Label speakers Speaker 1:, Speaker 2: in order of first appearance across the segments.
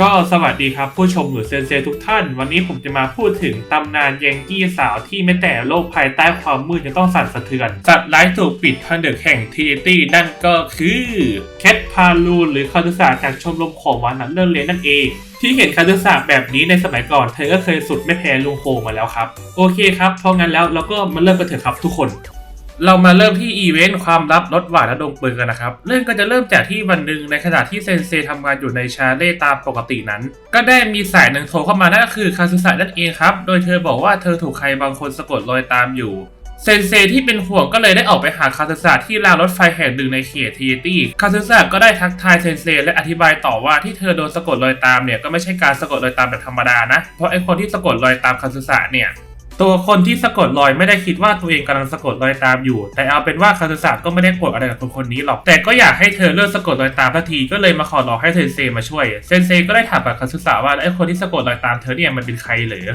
Speaker 1: ก็สวัสดีครับผู้ชมหรือเซนเซทุกท่าน วันนี้ผมจะมาพูดถึงตำนานยังกี้สาวที่ไม่แต่โลกภายใต้ความมืดจะต้องสั่นสะเทือน สัตว์ร้ายถูกปิดผนึกแห่งทีตี้นั่นก็คือเคทพาลูนหรือคาตุสาจากชมรมของวานหนังเรื่องเลนนั่นเองที่เห็นคาตุสาแบบนี้ในสมัยก่อนเธอก็เคยสุดไม่แพ้ลุงโฮมาแล้วครับ โอเคครับเพราะงั้นแล้วเราก็มาเริ่มกันเถอะครับทุกคน เรามาเริ่มที่อีเวนต์ความลับรถหวานและดงปืนกันนะครับ เรื่องก็จะเริ่มจากที่วันหนึ่งในขณะที่เซนเซทำงานอยู่ในชาเล่ตามปกตินั้น ก็ได้มีสายหนึ่งโทรเข้ามานั่นก็คือคาซุสะนั่นเองครับ โดยเธอบอกว่าเธอถูกใครบางคนสะกดรอยตามอยู่เซนเซที่เป็นห่วงก็เลยได้ออกไปหาคาซุสะที่รางรถไฟแห่งหนึ่งในเขตทีตี้คาซุสะก็ได้ทักทายเซนเซและอธิบายต่อว่าที่เธอโดนสะกดรอยตามเนี่ยก็ไม่ใช่การสะกดรอยตามแบบธรรมดานะ เพราะไอคนที่สะกดรอยตามคาซุสะเนี่ย ตัวคนที่สะกดรอยไม่ได้คิดว่าตัวเองกำลังสะกดรอยตามอยู่ แต่เอาเป็นว่าคาซุสะก็ไม่ได้โกรธอะไรกับคนคนนี้หรอก แต่ก็อยากให้เธอเลิกสะกดรอยตามทันทีก็เลยมาขอร้องให้เซนเซมาช่วย เซนเซก็ได้ถามกับคาซุสะว่าไอ้คนที่สะกดรอยตามเธอเนี่ยมันเป็นใครเหรอ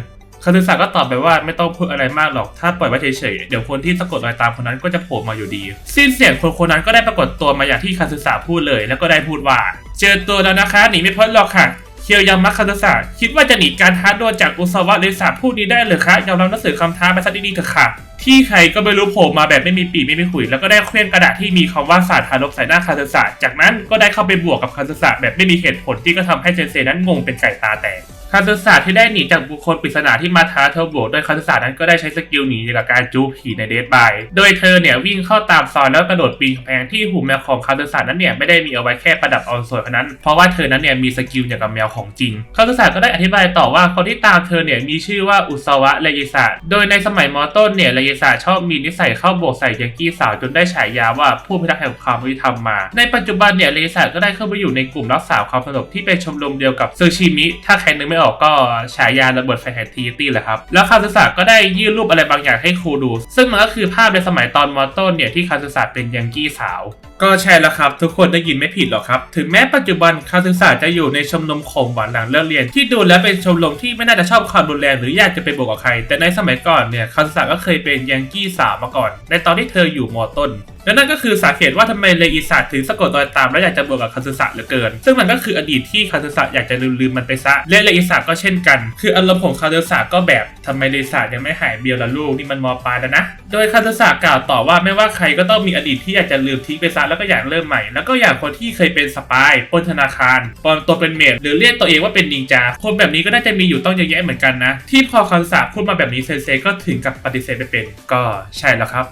Speaker 1: คาซุสะก็ตอบไปว่าไม่ต้องพูดอะไรมากหรอก ถ้าปล่อยไว้เฉยๆ เดี๋ยวคนที่สะกดรอยตามคนนั้นก็จะโผล่มาอยู่ดี สิ้นเสียงคนคนนั้นก็ได้ปรากฏตัวมาอย่างที่คาซุสะพูดเลย แล้วก็ได้พูดว่า เจอตัวแล้วนะคะ หนีไม่พ้นหรอกค่ะ คียวยามัคคาตสะคิดว่าจะหนีการท้าดวลจากอุซาวะเลสาผู้นี้ได้เหรือคะยอมรับหนังสือคำท้าไปซะดีๆเถอะค่ะ ที่ใครก็ไม่รู้โผล่มาแบบไม่มีปีกไม่มีขุย แล้วก็ได้เคลื่อนกระดาษที่มีคำว่าศาสตร์ทารกใส่หน้าคาตสะจากนั้นก็ได้เข้าไปบวกกับคาตสะแบบไม่มีเหตุผลที่ก็ทำให้เซนเซนั้นงงเป็นไก่ตาแตกคาตสะที่ได้หนีจากบุคคลปริศนาที่มาท้าเธอบวกโดยคาตสะนั้นก็ได้ใช้สกิลหนีจากการจูบผีในเดดบายโดยเธอเนี่ยวิ่งเข้าตามซอยแล้วกระโดดปีนกำแพงที่หูแมวของคาตสะนั้นเนี่ยไม่ได้มีเอาไว้แค่ประดับออนสวยเท่านั้น เพราะว่าเธอนั้นเนี่ยมีสกิลอย่างกับแมวของจริงคาตสะก็ได้อธิบายต่อว่าคนที่ตามเธอเนี่ยมีชื่อว่าอุซาวะเรยิสะโดยในสมัยมอต้นเนี่ยเรยิสาชอบมีนิสัยเข้าโบกใส่ยังกี้สาวจนได้ฉายาว่าผู้พิทักษ์แห่งความยุติธรรมมา ในปัจจุบันเนี่ยเรยิสะก็ได้เข้าไปอยู่ในกลุ่มรักษาความสงบที่เป็นชมรมเดียวกับซูชิมิ ถ้าใครนึกไม่ออกก็ฉายาระเบิดไฟแห่งทีตี้แหละครับ แล้วคาซึสะก็ได้ยื่นรูปอะไรบางอย่างให้ครูดู ซึ่งมันก็คือภาพในสมัยตอนมอต้นเนี่ยที่คาซึสะเป็นยังกี้สาว ก็ใช่แล้วครับ ทุกคนได้ยินไม่ผิดหรอกครับ ถึงแม้ปัจจุบันคาซึสะจะอยู่ในชมรมข่มหวานหลังเลิกเรียน ที่ดูแล้วเป็นชมรมที่ไม่น่าจะชอบความรุนแรงหรืออยากจะไปบวกกับใคร แต่ในสมัยก่อนเนี่ยคาซึสะก็เคยเป็นยังกี้สาวมาก่อน ในตอนที่เธออยู่มอต้นและนั่นก็คือสาเหตุว่าทำไมเลอิสะถึงสะกดรอยตามและอยากจะบวกกับคาซึสะเหลือเกิน ซึ่งมันก็คืออดีตที่คาซึสะอยากจะลืมลืมมันไปซะและเลอิสะก็เช่นกัน คืออารมณ์ของคาซึสะก็แบบทำไมเลอิสะยังไม่หายเบียวละลูกนี่มันมอปลายแล้วนะ โดยคาซึสะกล่าวต่อว่าไม่ว่าใครก็ต้องมีอดีตที่อยากจะลืมทิ้งไปซะแล้วก็อยากเริ่มใหม่ แล้วก็อยางคนที่เคยเป็นสปายปล้นธนาคารปลอมตัวเป็นเมดหรือเรียกตัวเองว่าเป็นนินจาคนแบบนี้ก็น่าจะมีอยู่ต้องเยอะแยะเหมือนกันนะ ที่พอคาซึสะพูดมาแบบนี้เซนเซก็ถึงกับปฏิเสธไปเป็น ก็ใช่แล้วครับ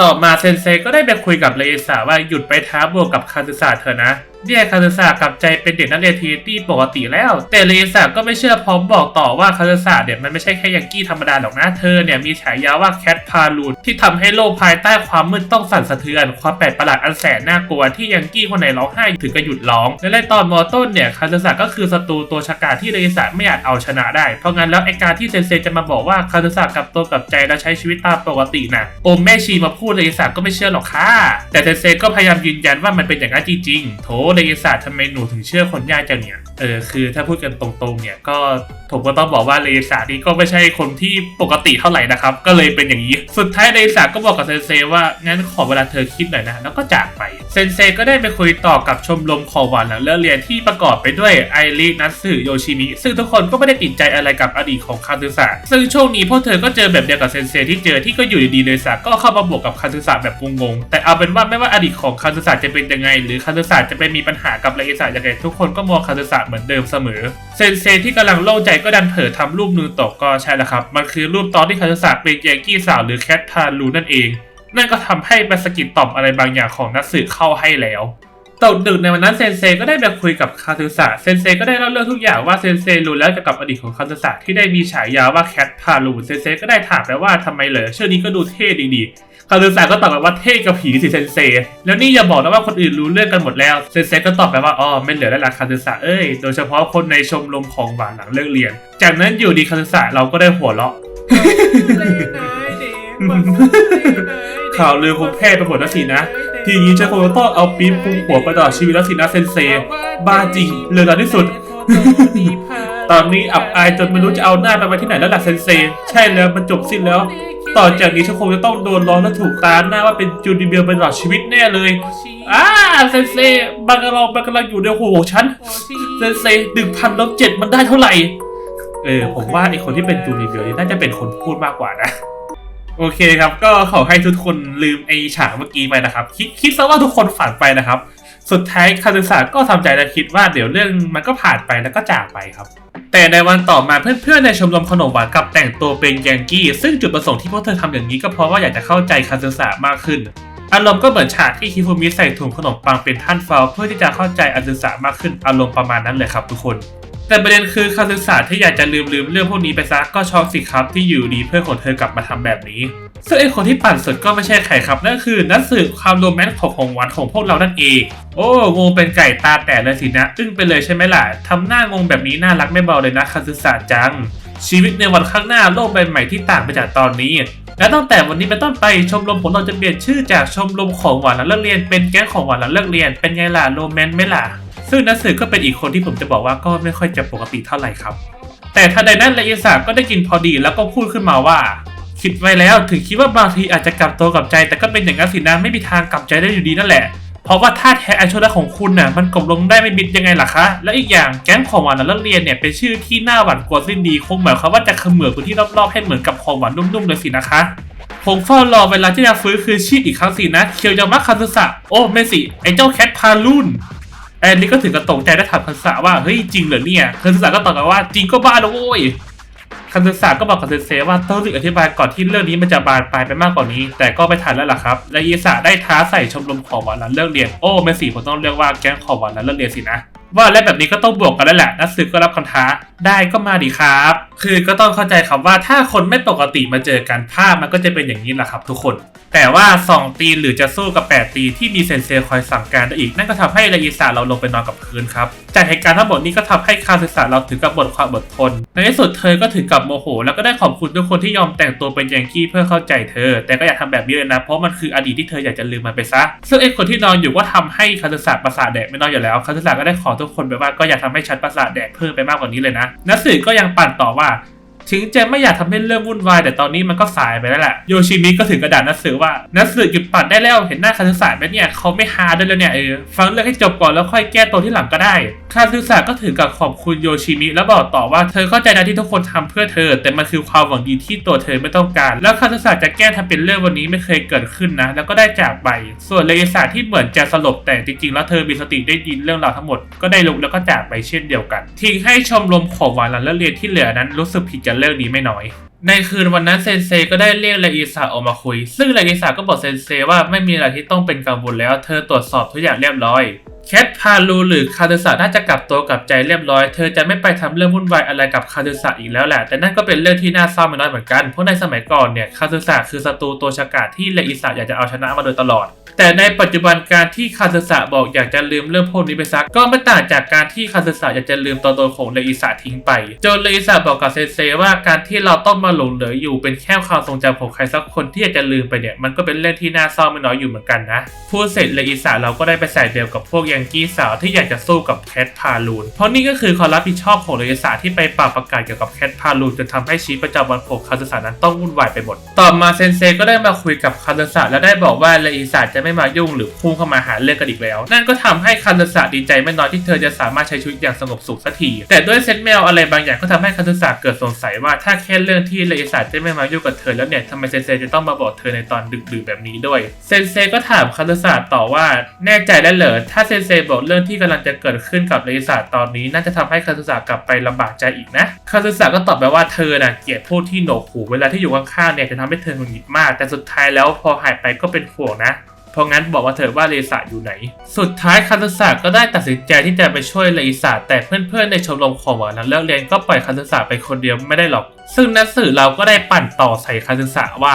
Speaker 1: ต่อมาเซนเซก็ได้ไปคุยกับเลอิสาว่าหยุดไปท้าบวกกับคาซึสะเถอนะ เนี่ยคาซึสะกลับใจเป็นเด็กนักเรียนทีตี้ปกติแล้ว แต่เลอิสาก็ไม่เชื่อพร้อมบอกต่อว่าคาซึสะเนี่ยมันไม่ใช่แค่ยังกี้ธรรมดาหรอกนะเธอเนี่ยมีฉายาว่าแคทพาลูนที่ทำให้โลกภายใต้ความมืดต้องสั่นสะเทือน ความแปลกประหลาดอันแสนน่ากลัวที่ยังกี้คนไหนร้องไห้ถึงกับหยุดร้อง และในตอนมอต้นเนี่ยคาซึสะก็คือศัตรูตัวฉกาจที่เลอิสาไม่อาจเอาชนะได้ เพราะงั้นแล้วไอการที่เซนเซจะมาบอกว่าคาซึสะกลับตัวกลับใจและใช้ชีวิตตามปกติน่ะโอมแม่ชีมาพูดเลอิสาก็ไม่เชื่อหรอกค่ะแต่เซนเซก็พยายามยืนยันว่ามันเป็นอย่างนั้นจริงๆโถเลอิสาทำไมหนูถึงเชื่อคนยากจังเนี่ย เออคือถ้าพูดกันตรงๆเนี่ยก็ผมก็ต้องบอกว่าเลอิสานี่ก็ไม่ใช่คนที่ปกติเท่าไหร่นะครับ ก็เลยเป็นอย่างนี้ สุดท้ายเลอิสาก็บอกกับเซนเซว่างั้นขอเวลาเธอคิดหน่อยนะ แล้วก็จากไปเซนเซก็ได้ไปคุยต่อกับชมรมขอหวานหลังเลิกเรียนที่ประกอบไปด้วยไอรินัตสึโยชิมิซึ่งทุกคนก็ไม่ได้ติดใจอะไรกับอดีตของคาซึสะซึ่งช่วงนี้พวกเธอก็เจอแบบเดียวกับเซนเซที่เจอที่ก็อยู่ดีๆเลยสะก็เข้ามาบวกกับคาซึสะแบบงงๆแต่เอาเป็นว่าไม่ว่าอดีตของคาซึสะจะเป็นยังไง หรือคาซึสะจะไปมีปัญหากับเลอิสะยังไงทุกคนก็มองคาซึสะเหมือนเดิมเสมอ เซนเซที่กำลังโล่งใจก็ดันเผลอทำรูปนึงตกก็ใช่แล้วครับ มันคือรูปตอนที่คาซึสะเป็นแยงกี้สาวหรือแคทพาลูนั่นเอง นั่นก็ทำให้มันสกิดต่อมอะไรบางอย่างของนักสืบเข้าให้แล้วตกดึกในวันนั้นเซนเซก็ได้ไปคุยกับคาซึสะเซนเซก็ได้เล่าเรื่องทุกอย่างว่าเซนเซรู้แล้วเกี่ยวกับอดีตของคาซึสะที่ได้มีฉายาว่าแคทพาลูเซนเซก็ได้ถามไปว่าทำไมเหรอชื่อนี้ก็ดูเท่ดีดีๆ คาซึสะก็ตอบไปว่าเท่กับผีสิเซนเซ แล้วนี่อย่าบอกนะว่าคนอื่นรู้เรื่องกันหมดแล้ว เซนเซก็ตอบไปว่าอ๋อไม่เหลือแล้วล่ะคาซึสะเอ้ย โดยเฉพาะคนในชมรมของหวานหลังเลิกเรียน จากนั้นอยู่ดีคาซึสะเราก็ได้หัวเราะข่าวลือคงแพร่ไปหมดแล้วสินะ ทีนี้ฉันคงจะต้องเอาปี๊บคุมหัวไปตลอดชีวิตแล้วสินะเซนเซ บ้าจริงเลวร้ายที่สุดตอนนี้อับอายจนไม่รู้จะเอาหน้าไปไว้ที่ไหนแล้วล่ะเซนเซ ใช่แล้วมันจบสิ้นแล้ว ต่อจากนี้ฉันคงจะต้องโดนล้อและถูกตาหน้าว่าเป็นจูนิเบียเป็นตลอดชีวิตแน่เลยอ้าเซนเซบังกะลองบังกะลังอยู่ในหูของฉันเซนเซหนึ่งพันลบเจ็ดมันได้เท่าไหร่ เออผมว่าไอคนที่เป็นจูนิเบียนี่น่าจะเป็นคนพูดมากกว่านะโอเคครับ ก็ขอให้ทุกคนลืมไอฉากเมื่อกี้ไปนะครับ คิดคิดซะว่าทุกคนฝันไปนะครับ สุดท้ายคาซึสะก็ทำใจและคิดว่าเดี๋ยวเรื่องมันก็ผ่านไปแล้วก็จากไปครับ แต่ในวันต่อมาเพื่อนๆในชมรมขนมหวานกลับแต่งตัวเป็นยังกี้ ซึ่งจุดประสงค์ที่พวกเธอทำอย่างนี้ก็เพราะว่าอยากจะเข้าใจคาซึสะมากขึ้น อารมณ์ก็เหมือนฉากที่คิฟูมิใส่ถุงขนมปังเป็นท่านเฟลเพื่อที่จะเข้าใจอาซึสะมากขึ้นอารมณ์ประมาณนั้นเลยครับทุกคน แต่ประเด็นคือคาซึสะที่อยากจะลืมลืมเรื่องพวกนี้ไปซะก็ช็อกสิครับที่อยู่ดีเพื่อนของเธอกลับมาทำแบบนี้ ซึ่งไอคนที่ปั่นสุดก็ไม่ใช่ใครครับ นั่นคือนักสืบความโรแมนต์ของของหวานของพวกเรานั่นเอง โอ้งงเป็นไก่ตาแตกเลยสินะอึ้งไปเลยใช่ไหมล่ะทำหน้างงแบบนี้น่ารักไม่เบาเลยนะคาซึสะจัง ชีวิตในวันข้างหน้าโลกใบใหม่ที่ต่างไปจากตอนนี้ และตั้งแต่วันนี้เป็นต้นไปชมรมของเราจะเปลี่ยนชื่อจากชมรมของหวานหลังเลิกเรียนเป็นแก๊งของหวานหลังเลิกเรียนเป็นไงล่ะโรแมนต์ไหมล่ะ ซึ่งนักสืบก็เป็นอีกคนที่ผมจะบอกว่าก็ไม่ค่อยจะปกติเท่าไหร่ครับ แต่ทันใดนั้นเลอิสาก็ได้กินพอดีแล้วก็พูดขึ้นมาว่า คิดไว้แล้วถึงคิดว่าบางทีอาจจะกลับตัวกลับใจ แต่ก็เป็นอย่างนั้นสินะไม่มีทางกลับใจได้อยู่ดีนั่นแหละ เพราะว่าท่าแท้ไอโชดของคุณน่ะมันกลบลงได้ไม่บิดยังไงล่ะคะ และอีกอย่างแก๊งของหวานหลังเรียนเนี่ยเป็นชื่อที่น่าหวานกว่าสิ้นดีคงหมายความว่าจะเขมือบพื้นที่รอบๆให้เหมือนกับของหวานนุ่มๆเลยสินะคะผมเฝ้ารอเวลาที่จะฟื้นคืนชีพอีกครั้งสินะเคียวยามาคาซึสะโอ้ไม่สิไอเจ้าแคทพาลูนแอนนี่ก็ถึงกับตกใจและถามคาซึสะว่าเฮ้ยจริงเหรอเนี่ยคาซึสะก็ตอบกลับว่าจริงก็บ้าแล้วโว้ย คาซึสาก็บอกกับเซนเซว่าต้องรีบอธิบายก่อนที่เรื่องนี้มันจะบานปลายไปมากกว่านี้ แต่ก็ไม่ทันแล้วล่ะครับและอีสะได้ท้าใส่ชมรมขอหวานหลันเลิกเรียนโอ้เม่สิผมต้องเรียกว่าแก๊งขอหวานหลันเลิกเรียนสินะ ว่าแล้วแบบนี้ก็ต้องบวกกันแล้วแหละนักสืบก็รับคำท้าได้ก็มาดีครับ คือก็ต้องเข้าใจครับว่าถ้าคนไม่ปกติมาเจอกันภาพมันก็จะเป็นอย่างนี้แหละครับ ทุกคน แต่ว่า 2 ตีนหรือจะสู้กับ 8 ตีที่มีเซนเซคอยสั่งการได้อีก นั่นก็ทำให้ระยิสาเราลงไปนอนกับพื้นครับ จากเหตุการณ์ทั้งหมดนี้ก็ทำให้คาศึกษาเราถึงกับบทความอดทน ในที่สุดเธอก็ถึงกับโมโห แล้วก็ได้ขอบคุณทุกคนที่ยอมแต่งตัวเป็นยังกี้เพื่อเข้าใจเธอ แต่ก็อย่าทำแบบนี้เลยนะ เพราะมันคืออดีตที่เธออยากจะลืมมันไปซะ ซึ่งไอ้คนที่นอนอยู่ก็ทำให้คาศึกษาประสาทแดกไม่นอนอยู่แล้วคาศึกษาก็ได้ขอทุกคนไปว่าก็อย่าทำให้ฉันประสาทแดกเพิ่มไปมากกว่านี้เลยนะนักสืบก็ยังปั่นต่อว่าถึงจะไม่อยากทำให้เรื่องวุ่นวายแต่ตอนนี้มันก็สายไปแล้วแหละโยชิมิก็ถึงกระดาษนักสือว่านักสือหยุดปั่นได้แล้วเห็นหน้าคาสึสะไหมเนี่ยเขาไม่ฮาด้วยแล้วเนี่ยเออฟังเรื่องให้จบก่อนแล้วค่อยแก้ตัวที่หลังก็ได้ คาซึสะก็ถึงกับขอบคุณโยชิมิ แล้วบอกต่อว่าเธอเข้าใจนะที่ทุกคนทำเพื่อเธอ แต่มันคือความหวังดีที่ตัวเธอไม่ต้องการ แล้วคาซึสะจะแก้ทำเป็นเรื่องวันนี้ไม่เคยเกิดขึ้นนะ แล้วก็ได้จากไป ส่วนเลอิสาที่เหมือนจะสลบแต่จริงๆ แล้วเธอมีสติได้ยินเรื่องราวทั้งหมดก็ได้ลุกแล้วก็จากไปเช่นเดียวกัน ทิ้งให้ชมรมของหวานหลังเลิกเรียนที่เหลือนั้นรู้สึกผิดกับเรื่องนี้ไม่น้อยในคืนวันนั้นเซนเซก็ได้เรียกเลอิสาออกมาคุย ซึ่งเลอิสาก็บอกเซนเซว่าไม่มีอะไรที่ต้องเป็นกังวลแล้ว เธอตรวจสอบทุกอย่างเรียบร้อยแคท พาลูหรือคาเดสะน่าจะกลับตัวกลับใจเรียบร้อย เธอจะไม่ไปทำเรื่องวุ่นวายอะไรกับคาเดสะอีกแล้วแหละ แต่นั่นก็เป็นเรื่องที่น่าเศร้าไม่น้อยเหมือนกัน เพราะในสมัยก่อนเนี่ยคาเดสะคือศัตรูตัวฉกาจที่เลอิสะอยากจะเอาชนะมาโดยตลอด แต่ในปัจจุบันการที่คาเซสะบอกอยากจะลืมเรื่องพวกนี้ไปซัก ก็ไม่ต่างจากการที่คาเซสะอยากจะลืมตัวตนของเลอิสะทิ้งไป จนเลอิสะบอกกับเซเซว่าการที่เราต้องมาหลงเหลืออยู่เป็นแค่ความทรงจำของใครสักคนที่อยากจะลืมไปเนี่ยมันก็เป็นเรื่องที่น่าเศร้าไม่น้อยอยู่เหมือนกันนะพูดเสร็จเลอิสะเราก็ได้ไปใส่เดียวกับพวกยังกี้สาวที่อยากจะสู้กับแคทพาลูน เพราะนี่ก็คือความรับผิดชอบของเลอิสะที่ไปปราบประกาศเกี่ยวกับแคทพาลูนจนทำให้ชีวิตประจำวันของคาเซสะนั้นต้องวุ่นวายไปหมด ต่อมาเซนเซก็ได้มาคุยกับคาเซสะและได้บอกว่าเลอิสะจะไม่มายุ่งหรือพุ่งเข้ามาหาเรื่องกันอีกแล้ว นั่นก็ทำให้คันตสะดีใจไม่น้อยที่เธอจะสามารถใช้ชีวิตอย่างสงบสุขสักที แต่ด้วยเซนแมวอะไรบางอย่างก็ทำให้คันตสะเกิดสงสัยว่าถ้าแค่เรื่องที่เลอิสาจะไม่มายุ่งกับเธอแล้วเนี่ยทำไมเซนเซจะต้องมาบอกเธอในตอนดึกดื่นแบบนี้ด้วย เซนเซก็ถามคันตสะต่อว่าแน่ใจแล้วเหรอถ้าเซนเซบอกเรื่องที่กำลังจะเกิดขึ้นกับเลอิสาตอนนี้ น่าจะทำให้คันตสะกลับไปลำบากใจอีกนะคันตสะก็ตอบไปว่าเธอน่ะเกลียดพวกที่โหนกหูเวลาที่อยู่ข้างๆเนี่ยจะทำให้เธอหงุดหงิดมาก แต่สุดท้ายแล้วพอหายไปก็เป็นห่วงนะเพราะงั้นบอกว่าเธอว่าเลสาอยู่ไหน สุดท้ายคาซึสะก็ได้ตัดสินใจที่จะไปช่วยเลสาแต่เพื่อนๆในชมรมของหวานนั้นเลิกเรียนก็ปล่อยคาซึสะไปคนเดียวไม่ได้หรอก ซึ่งนักสื่อเราก็ได้ปั่นต่อใส่คาซึสะว่า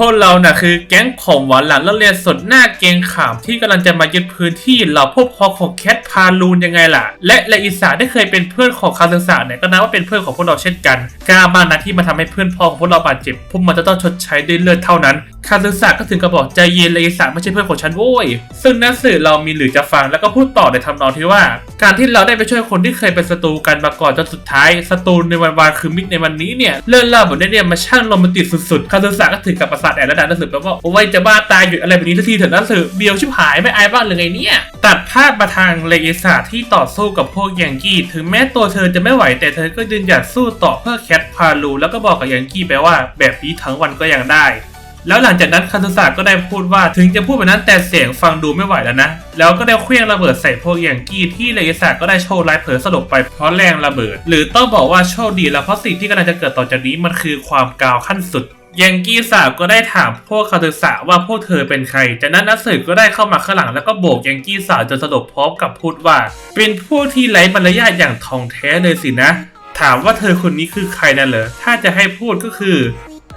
Speaker 1: พวกเราน่ะคือแก๊งของหวานหลังเลิกเรียนสดหน้าเกงขามที่กำลังจะมายึดพื้นที่เราพวกพอของแคทพาลูนยังไงล่ะ และแลอิสาได้เคยเป็นเพื่อนของคาซึสาเนี่ยก็นับว่าเป็นเพื่อนของพวกเราเช่นกันกล้ามากนะที่มาทำให้เพื่อนพ่อของพวกเราบาดเจ็บพวกมันจะต้องชดใช้ด้วยเลือดเท่านั้น คาซึสะก็ถึงกับบอกใจเย็นเลยสะไม่ใช่เพื่อนของฉันโว้ย ซึ่งนักสื่อเรามีหรือจะฟังแล้วก็พูดต่อในทำนองที่ว่า การที่เราได้ไปช่วยคนที่เคยเป็นศัตรูกันมาก่อนจนสุดท้ายศัตรูในวันวานคือมิตรในวันนี้เนี่ยเรื่องเล่าแบบนี้เนี่ยมาช่างโรแมนติกสุดๆคาซึสะก็ถึงกับประสาทแอบระดับนักสื่อแปลว่าโอ้ยจะบ้าตายหยุดอะไรแบบนี้ทันทีเถอะนักสื่อเบียวชิบหายไม่อายบ้างหรือไงเนี่ยตัดภาพมาทางเลเอสาที่ต่อสู้กับพวกยังกี้ถึงแม้ตัวเธอจะไม่ไหวแต่เธอก็ยืนหยัดสู้ต่อเพื่อแคทพาลูแล้วก็บอกกับยังกี้ไปว่า แบบนี้ทั้งวันก็ยังได้ แล้วหลังจากนั้นคันตุสะก็ได้พูดว่าถึงจะพูดแบบนั้นแต่เสียงฟังดูไม่ไหวแล้วนะ แล้วก็ได้เคลื่องระเบิดใส่พวกอย่างกี้ที่เลยสะก็ได้โชว์ไลฟ์เผลอสลบไปเพราะแรงระเบิด หรือต้องบอกว่าโชคดีแล้วเพราะสิ่งที่กำลังจะเกิดต่อจากนี้มันคือความกาวขั้นสุดยังกี้สาวก็ได้ถามพวกคาตุสะว่าพวกเธอเป็นใคร จากนั้นนักสืบก็ได้เข้ามาข้างหลังแล้วก็โบกยังกี้สาวจนสลบพร้อมกับพูดว่า เป็นพวกที่ไร้มารยาทอย่างทองแท้เลยสินะ ถามว่าเธอคนนี้คือใครนั่นเหรอ ถ้าจะให้พูดก็คือ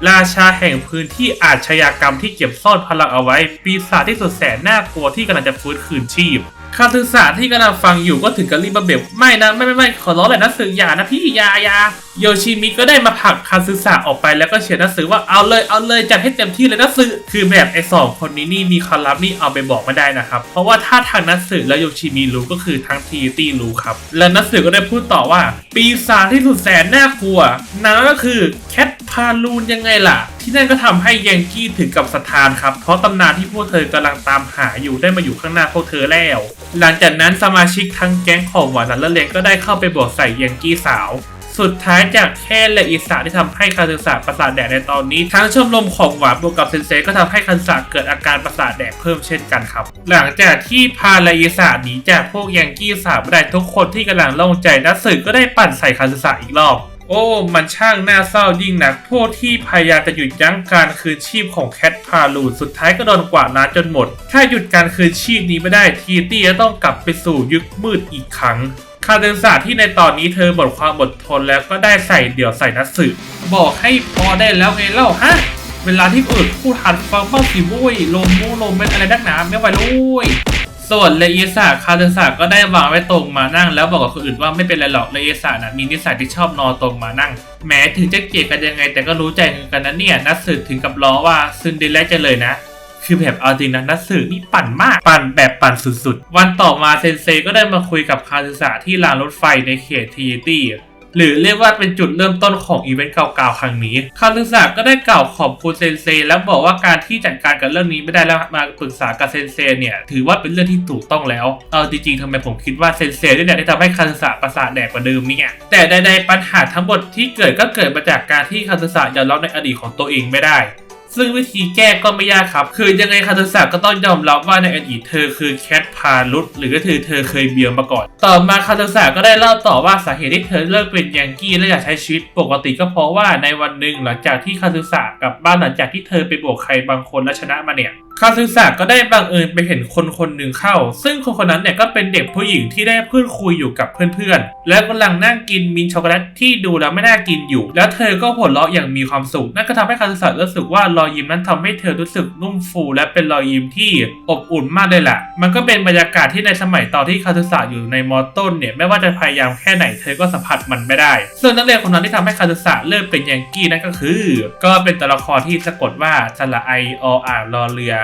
Speaker 1: ราชาแห่งพื้นที่อาชญากรรมที่เก็บซ่อนพลังเอาไว้ ปีศาจที่สุดแสนน่ากลัวที่กำลังจะฟื้นคืนชีพคาสึสะที่กำลังฟังอยู่ก็ถึงกับรีบมาเบบไม่นะ ไม่ไม่ไม่ขอร้องแหละนักสืออย่านะพี่ยายาโยชิมิก็ได้มาผลักคาสึสะออกไปแล้วก็เชียร์นักสือว่าเอาเลยเอาเลยจัดให้เต็มที่เลยนักสือคือแบบไอ้สองคนนี้นี่มีความลับนี่เอาไปบอกไม่ได้นะครับ เพราะว่าถ้าทางนักสือและโยชิมิรู้ก็คือทั้งทีตี้รู้ครับ และนักสือก็ได้พูดต่อว่า ปีศาจที่สุดแสนน่ากลัวนั่นก็คือแคทาลูนยังไงล่ะ ที่นั่นก็ทำให้ยังกี้ถึงกับสถานครับ เพราะตำนานที่พวกเธอกำลังตามหาอยู่ได้มาอยู่ข้างหน้าพวกเธอแล้ว หลังจากนั้นสมาชิกทั้งแก๊งของหวานและเลงก็ได้เข้าไปบวกใส่ยังกี้สาว สุดท้ายจากแค่และอิสระที่ทำให้คาซึสะประสาทแดกในตอนนี้ ทั้งชมรมของหวานบวกกับเซนเซก็ทำให้คาซึสะเกิดอาการประสาทแดกเพิ่มเช่นกันครับ หลังจากที่พาและอิสระหนีจากพวกยังกี้สาวได้ทุกคนที่กำลังโล่งใจนักสืบก็ได้ปั่นใส่คาซึสะอีกรอบ โอ้ มันช่างน่าเศร้ายิ่งนัก พวกที่พยายามจะหยุดยั้งการคืนชีพของแคทพาลูสุดท้ายก็โดนกวาดล้างจนหมด ถ้าหยุดการคืนชีพนี้ไม่ได้ทีตี้จะต้องกลับไปสู่ยุคมืดอีกครั้ง คาเดนศาสตร์ที่ในตอนนี้เธอหมดความอดทนแล้วก็ได้ใส่เดี่ยวใส่นักสืบบอกให้พอได้แล้วไงเล่าฮะ เวลาที่อื่นพูดหัดฟังบ้างสิบุ้ยลมมูลมเป็นอะไรนักหนาไม่ไหวลุย ส่วนเลอิสาคาเดนศาสตร์ก็ได้วางไว้ตรงมานั่ง แล้วบอกกับคนอื่นว่าไม่เป็นไรหรอกเลอิสานะมีนิสัยที่ชอบนอนตรงมานั่ง แม้ถึงจะเกลียดกันยังไง แต่ก็รู้ใจกันนะเนี่ยนักสืถึงกับล้อว่าซึนเดเลจะเลยนะ คือแบบเอาจริงนะนักสืนี่ปั่นมาก ปั่นแบบปั่นสุดๆ วันต่อมาเซนเซก็ได้มาคุยกับคาซึสะที่ลานรถไฟในเขตทีตี้ หรือเรียกว่าเป็นจุดเริ่มต้นของอีเวนต์เก่าๆครั้งนี้คารุสะก็ได้กล่าวขอบคุณเซนเซแล้วบอกว่าการที่จัดการกับเรื่องนี้ไม่ได้แล้วมาปรึกษากับเซนเซเนี่ยถือว่าเป็นเรื่องที่ถูกต้องแล้วเอาจริงๆทำไมผมคิดว่าเซนเซนี่แหละที่ทำให้คารุสะประสาทแดกกว่าเดิมเนี่ยแต่ใดๆปัญหาทั้งหมดที่เกิดก็เกิดมาจากการที่คารุสะยอมรับในอดีตของตัวเองไม่ได้ ซึ่งวิธีแก้ก็ไม่ยากครับ คือยังไงคาตุสะก็ต้องยอมรับว่าในอดีตเธอคือแคทพาลุตหรือก็คือเธอเคยเบียร์มาก่อน ต่อมาคาตุสะก็ได้เล่าต่อว่าสาเหตุที่เธอเลิกเป็นยังกี้และอยากใช้ชีวิตปกติก็เพราะว่าในวันหนึ่งหลังจากที่คาตุสะกลับบ้านหลังจากที่เธอไปบวกใครบางคนและชนะมาเนี่ย คาซึสะก็ได้บังเอิญไปเห็นคนคนหนึ่งเข้า ซึ่งคนคนนั้นเนี่ยก็เป็นเด็กผู้หญิงที่ได้พูดคุยอยู่กับเพื่อนๆ และกำลังนั่งกินมินช็อกโกแลตที่ดูแล้วไม่น่ากินอยู่ แล้วเธอก็หัวเราะอย่างมีความสุข นั่นก็ทำให้คาซึสะรู้สึกว่ารอยยิ้มนั้นทำให้เธอรู้สึกนุ่มฟูและเป็นรอยยิ้มที่อบอุ่นมากเลยล่ะ มันก็เป็นบรรยากาศที่ในสมัยตอนที่คาซึสะอยู่ในมอต้นเนี่ยไม่ว่าจะพยายามแค่ไหนเธอก็สัมผัสมันไม่ได้ซึ่งนักเรียนคนนั้นที่ทำให้คาซึสะเริ่มเป็นยังกี้นั่นก็คือ ก็เป็นตัวละครที่สะกดว่าสระไอออ่างรอเรือ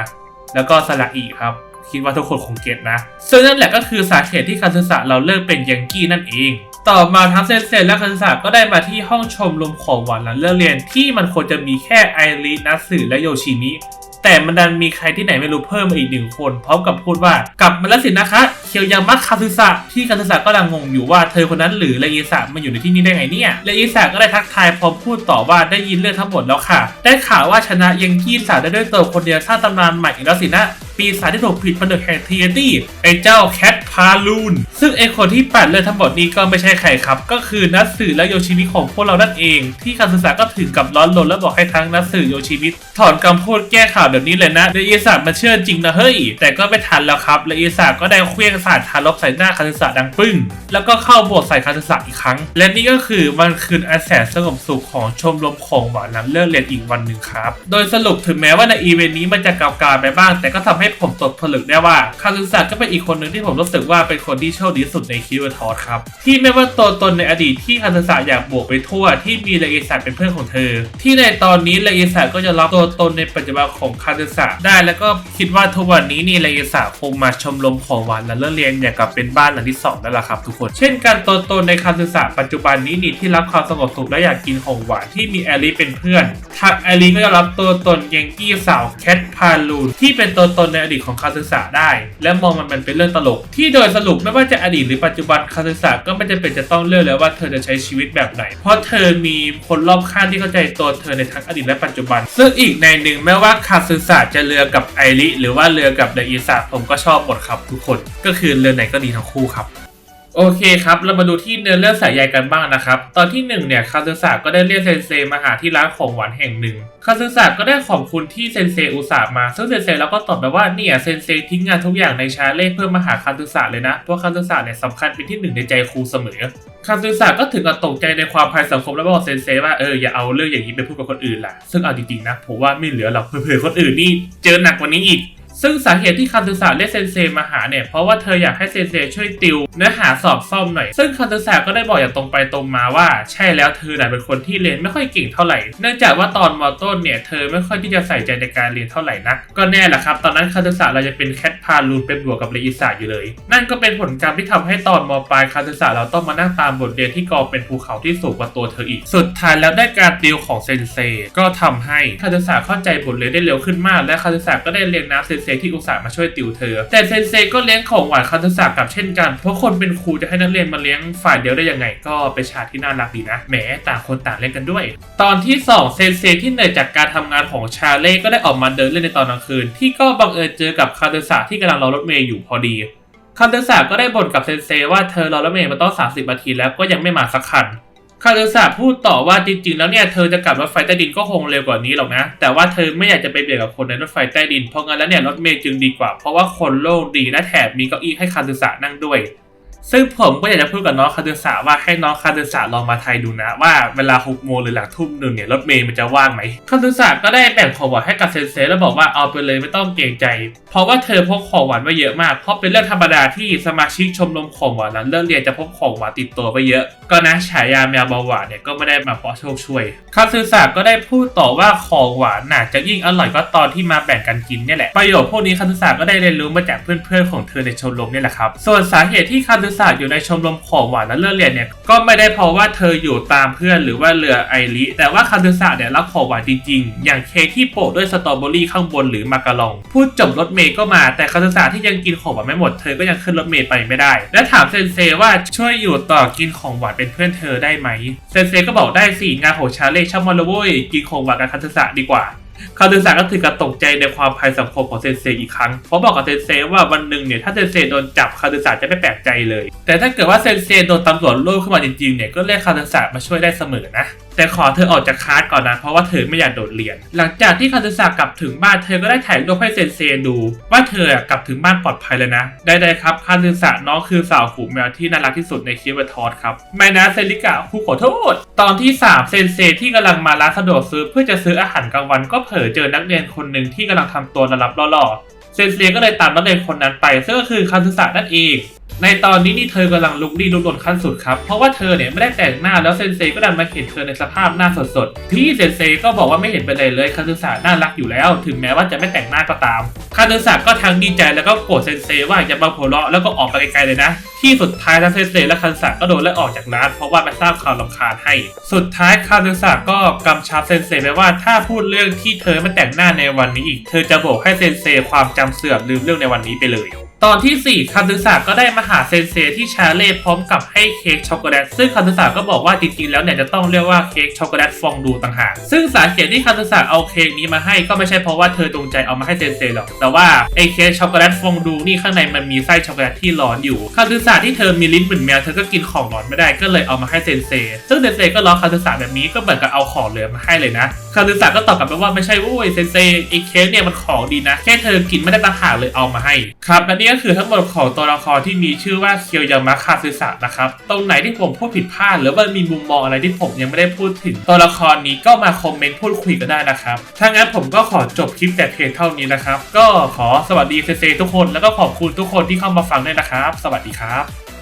Speaker 1: แล้วก็สระอีครับ คิดว่าทุกคนคงเก็ตนะ ซึ่งนั่นแหละก็คือสาเหตุที่คาซึสะเราเลิกเป็นยังกี้นั่นเอง ต่อมาทั้งเซนเซและคาซึสะก็ได้มาที่ห้องชมรมของหวานหลังเลิกเรียนที่มันควรจะมีแค่ไอรินัสสึและโยชิมิแต่มันดันมีใครที่ไหนไม่รู้เพิ่มมาอีกหนึ่งคน พร้อมกับพูดว่ากลับมาแล้วสินะคะเคียวยามัคาซึสะที่คาซึสะก็กำลังงงอยู่ว่าเธอคนนั้นหรือเลอิสะมาอยู่ในที่นี้ได้ไงเนี่ยเลอิสะก็ได้ทักทายพร้อมพูดต่อว่าได้ยินเรื่องทั้งหมดแล้วค่ะ ได้ข่าวว่าชนะยังกี้สาได้ด้วยตัวคนเดียวสร้างตำนานใหม่อีกแล้วสินะปีศาจที่ถูกผิดผนึกแห่งเทีเอตี้ไอ้เจ้าแคทพาลูน ซึ่งไอ้คนที่ปัดเรื่องทั้งหมดนี้ก็ไม่ใช่ใครครับ ก็คือนัทสึและโยชิมิของพวกเรานั่นเอง ที่คาซึสะก็ถึงกับร้อนรนและบอกให้ทั้งนัทสึโยชิมิถอนคำพูดแก้ข่าวแบบนี้เลยนะเลอิสะมาเชื่อจริงนะเฮ้ย แต่ก็ไม่ทันแล้วครับเลอิสะก็ได้เคลื่องสาดทารกใส่หน้าคาสึสะดังปึ้ง แล้วก็เข้าโบสถ์ใส่คาสึสะอีกครั้ง และนี่ก็คือวันคืนอันแสนสงบสุขของชมรมของหวานหลังเลิกเรียนอีกวันหนึ่งครับ โดยสรุปถึงแม้ว่าในอีเวนต์นี้มันจะเก่าไปบ้าง แต่ก็ทำให้ผมตกผลึกได้ว่าคาสึสะก็เป็นอีกคนหนึ่งที่ผมรู้สึกว่าเป็นคนที่โชคดีสุดในคิวทอสครับที่ไม่ว่าตัวตนในอดีตที่คาสึสะอยากบวกไปทั่ว ที่มีเลอิสะเป็นเพื่อนของเธอ ที่ในตอนนี้เลอิสะก็จะรับตัวตนในปัจจุบันของคาสึสะได้แล้วก็คิดว่าทุกวันนี้นี่เลอิสะคงมาชมรมของหวานและเลิกเรียนอย่างกับเป็นบ้านหลังที่สองนั่นแหละครับทุกคน เช่นการตัวตนในคาสึสะปัจจุบันนี้นี่ที่รับความสงบสุขและอยากกินของหวานที่มีแอลลี่เป็นเพื่อนทางแอลลี่ก็จะรับตัวตนเยงกี้สาวแคทพาลูนที่เป็นตัวตนในอดีตของคาสึสะได้ และมองมันเป็นเรื่องตลก ที่โดยสรุปไม่ว่าจะอดีตหรือปัจจุบันคาสึสะก็ไม่จำเป็นจะต้องเลือกแล้วว่าเธอจะใช้ชีวิตแบบไหน เพราะเธอมีคนรอบข้างที่เข้าใจตัวเธอในทั้งอดีตและปัจจุบัน ซึ่งอีกในหนึ่งไม่ว่าคาสึสะจะเรือกับไอริหรือว่าเรือกับไดอิสะผมก็ชอบหมดครับทุกคนก็คือเรือไหนก็ดีทั้งคู่ครับ โอเคครับ เรามาดูที่เนื้อเรื่องสายใยกันบ้างนะครับ ตอนที่หนึ่งเนี่ยคาซึสะก็ได้เรียกเซนเซมาหาที่ร้านของหวานแห่งหนึ่งคาซึสะก็ได้ขอบคุณที่เซนเซอุตส่าห์มา ซึ่งเซนเซแล้วก็ตอบไปว่าเนี่ยเซนเซทิ้งงานทุกอย่างในชาเล่เพื่อมาหาคาซึสะเลยนะ เพราะคาซึสะเนี่ยสำคัญเป็นที่หนึ่งในใจครูเสมอคาซึสะก็ถึงกับตกใจในความภัยสังคมแล้วบอกเซนเซว่าเอออย่าเอาเรื่องอย่างนี้ไปพูดกับคนอื่นล่ะ ซึ่งเอาจริงๆนะผมว่าไม่เหลือหรอกเผื่อคนอื่นนี่เจอหนักกว่านี้อีก ซึ่งสาเหตุที่คาซึสะเรียกเซนเซมาหาเนี่ย เพราะว่าเธออยากให้เซนเซช่วยติวเนื้อหาสอบซ่อมหน่อย ซึ่งคาซึสะก็ได้บอกอย่างตรงไปตรงมาว่า ใช่แล้วเธอน่ะเป็นคนที่เรียนไม่ค่อยเก่งเท่าไหร่ เนื่องจากว่าตอนมอต้นเนี่ยเธอไม่ค่อยที่จะใส่ใจในการเรียนเท่าไหร่นัก ก็แน่แหละครับ ตอนนั้นคาซึสะเราจะเป็นแคทพาลูนเป็นบวกกับเลอิสะอยู่เลย นั่นก็เป็นผลกรรมที่ทำให้ตอนมปลายคาซึสะเราต้องมานั่งตามบทเรียนที่กองเป็นภูเขาที่สูงกว่าตัวเธออีก สุดท้ายแล้วได้การติวของเซนเซก็ทำให้คาซึสะเข้าใจบทเรียนได้เร็วขึ้นมาก และคาซึสะก็ได้เรียนน้ำเซนเซเซที่อุตส่าห์มาช่วยติวเธอ แต่เซนเซก็เลี้ยงของหวานคาซึสะกลับเช่นกัน เพราะคนเป็นครูจะให้นักเรียนมาเลี้ยงฝ่ายเดียวได้ยังไงก็เป็นฉากที่น่ารักดีนะแหมต่างคนต่างเล่นกันด้วย ตอนที่สองเซนเซที่เหนื่อยจากการทำงานของชาเล่ก็ได้ออกมาเดินเล่นในตอนกลางคืน ที่ก็บังเอิญเจอกับคาซึสะที่กำลังรอรถเมย์อยู่พอดีคาซึสะก็ได้บ่นกับเซนเซว่าเธอรอรถเมย์มาต้อง 30 นาทีแล้วก็ยังไม่มาสักคัน คาซึสาพูดต่อว่าจริงๆ แล้วเนี่ยเธอจะกลับรถไฟใต้ดินก็คงเร็วกว่านี้หรอกนะ แต่ว่าเธอไม่อยากจะไปเบียดกับคนในรถไฟใต้ดินเพราะงั้นแล้วเนี่ยรถเมล์จึงดีกว่า เพราะว่าคนโล่งดีและแถมมีเก้าอี้ให้คาซึสานั่งด้วย ซึ่งผมก็อยากจะพูดกับน้องคาซึสะว่าให้น้องคาซึสะลองมาไทยดูนะ ว่าเวลาหกโมงหรือหลังทุ่มหนึ่งเนี่ยรถเมล์มันจะว่างไหมคาซึสะก็ได้แบ่งของหวานให้กับเซนเซแล้วบอกว่าเอาไปเลยไม่ต้องเกรงใจ เพราะว่าเธอพกของหวานไว้เยอะมาก เพราะเป็นเรื่องธรรมดาที่สมาชิกชมรมของหวานนั้นเลิกเรียนจะพกของหวานติดตัวไปเยอะ ก็นะฉายาแมวเบาหวานเนี่ยก็ไม่ได้มาเพราะโชคช่วยคาซึสะก็ได้พูดต่อว่าของหวานน่ะจะยิ่งอร่อยก็ตอนที่มาแบ่งกันกินเนี่ยแหละประโยชน์พวกนี้คาซึสะก็ได้เรียนรู้มาจากเพื่อนๆของเธอในชมรมนี่แหละครับส่วนสาเหตุที่คาซึสะอยู่ในชมรมของหวานและเลิกเรียนเนี่ยก็ไม่ได้เพราะว่าเธออยู่ตามเพื่อนหรือว่าเรือไอริแต่ว่าคาซึสะเนี่ยรักของหวานจริงๆ อย่างเค้กที่โปะด้วยสตรอเบอรี่ข้างบนหรือมาการอง พูดจบรถเมย์ก็มาแต่คาซึสะที่ยังกินของหวานไม่หมดเธอก็ยังขึ้นรถเมย์ไปไม่ได้ และถามเซนเซว่าช่วยอยู่ต่อกินของหวานเป็นเพื่อนเธอได้ไหมเซนเซก็บอกได้สิงานโหชาเล่ช่างมันลยเว้ยกินของหวานกับคาซึสะดีกว่า คาซึสะก็ถึงกับตกใจในความภัยสังคมของเซนเซอีกครั้งเพราะบอกกับเซนเซว่าวันหนึ่งเนี่ยถ้าเซนเซโดนจับคาซึสะจะไม่แปลกใจเลย แต่ถ้าเกิดว่าเซนเซโดนตำรวจรวบขึ้นมาจริงๆเนี่ยก็เรียกคาซึสะมาช่วยได้เสมอนะ แต่ขอเธอออกจากคลาสก่อนนะ เพราะว่าเธอไม่อยากโดดเรียน หลังจากที่คาซึสะกลับถึงบ้านเธอก็ได้ถ่ายรูปให้เซนเซดู ว่าเธออะกลับถึงบ้านปลอดภัยเลยนะ ได้ๆครับคาซึสะน้องคือสาวหูแมวที่น่ารักที่สุดในคิวเวอร์ทอสครับไม่นะเซริกะครูขอโทษ ตอนที่ 3 เซนเซที่กำลังมาร้านสะดวกซื้อเพื่อจะซื้ออาหารกลางวัน ก็เผลอเจอนักเรียนคนหนึ่งที่กำลังทำตัวระลับล่อๆเซนเซก็เลยตามนักเรียนคนนั้นไปซึ่งก็คือคาซึสะนั่นเอง ในตอนนี้นี่เธอกำลังลุกลี้ลุกลนขั้นสุดครับ เพราะว่าเธอเนี่ยไม่ได้แต่งหน้าแล้วเซนเซก็ดันมาเห็นเธอในสภาพหน้าสดๆ ที่เซนเซก็บอกว่าไม่เห็นเป็นไรเลยคาซึสะน่ารักอยู่แล้ว ถึงแม้ว่าจะไม่แต่งหน้าก็ตามคาซึสะก็ทั้งดีใจแล้วก็โกรธเซนเซว่าอย่ามาหัวเราะแล้วก็ออกไปไกลๆเลยนะ ที่สุดท้ายทั้งเซนเซและคาซึสะก็โดนไล่ออกจากร้านเพราะว่ามาสร้างความรำคาญให้ สุดท้ายคาซึสะก็กำชับเซนเซไปว่าถ้าพูดเรื่องที่เธอไม่แต่งหน้าในวันนี้อีก เธอจะบอกให้เซนเซความจำเสื่อมลืมเรื่องในวันนี้ไปเลย ตอนที่ 4 คาซึสะก็ได้มาหาเซนเซที่ชาเล่พร้อมกับให้เค้กช็อกโกแลตซึ่งคาซึสะก็บอกว่าจริงๆแล้วเนี่ยจะต้องเรียกว่าเค้กช็อกโกแลตฟองดูต่างหากซึ่งสาเหตุที่คาซึสะเอาเค้กนี้มาให้ก็ไม่ใช่เพราะว่าเธอจงใจเอามาให้เซนเซหรอกแต่ว่าไอเค้กช็อกโกแลตฟองดูนี่ข้างในมันมีไส้ช็อกโกแลตที่ร้อนอยู่คาซึสะที่เธอมีลิ้นเหมือนแมวเธอก็กินของร้อนไม่ได้ก็เลยเอามาให้เซนเซซึ่งเซนเซก็ล้อคาซึสะแบบนี้ก็เหมือนกับเอาของเหลือมาให้เลยนะคาซึสะก็ตอบกลับไปว่าไม่ใช่โว้ยเซนเซไอเค้กเนี่ยมันของดีนะแค่เธอกินไม่ได้ต่างหากเลยเอามาให้ครับและนี่นี่ก็คือทั้งหมดของตัวละครที่มีชื่อว่าเคียวยามะคาซึสะนะครับ ตรงไหนที่ผมพูดผิดพลาด หรือว่ามีมุมมองอะไรที่ผมยังไม่ได้พูดถึงตัวละครนี้ก็มาคอมเมนต์พูดคุยกันได้นะครับ ถ้างั้นผมก็ขอจบคลิปแต่เพียงเท่านี้นะครับ ก็ขอสวัสดีเซเซทุกคน แล้วก็ขอบคุณทุกคนที่เข้ามาฟังด้วยนะครับ สวัสดีครับ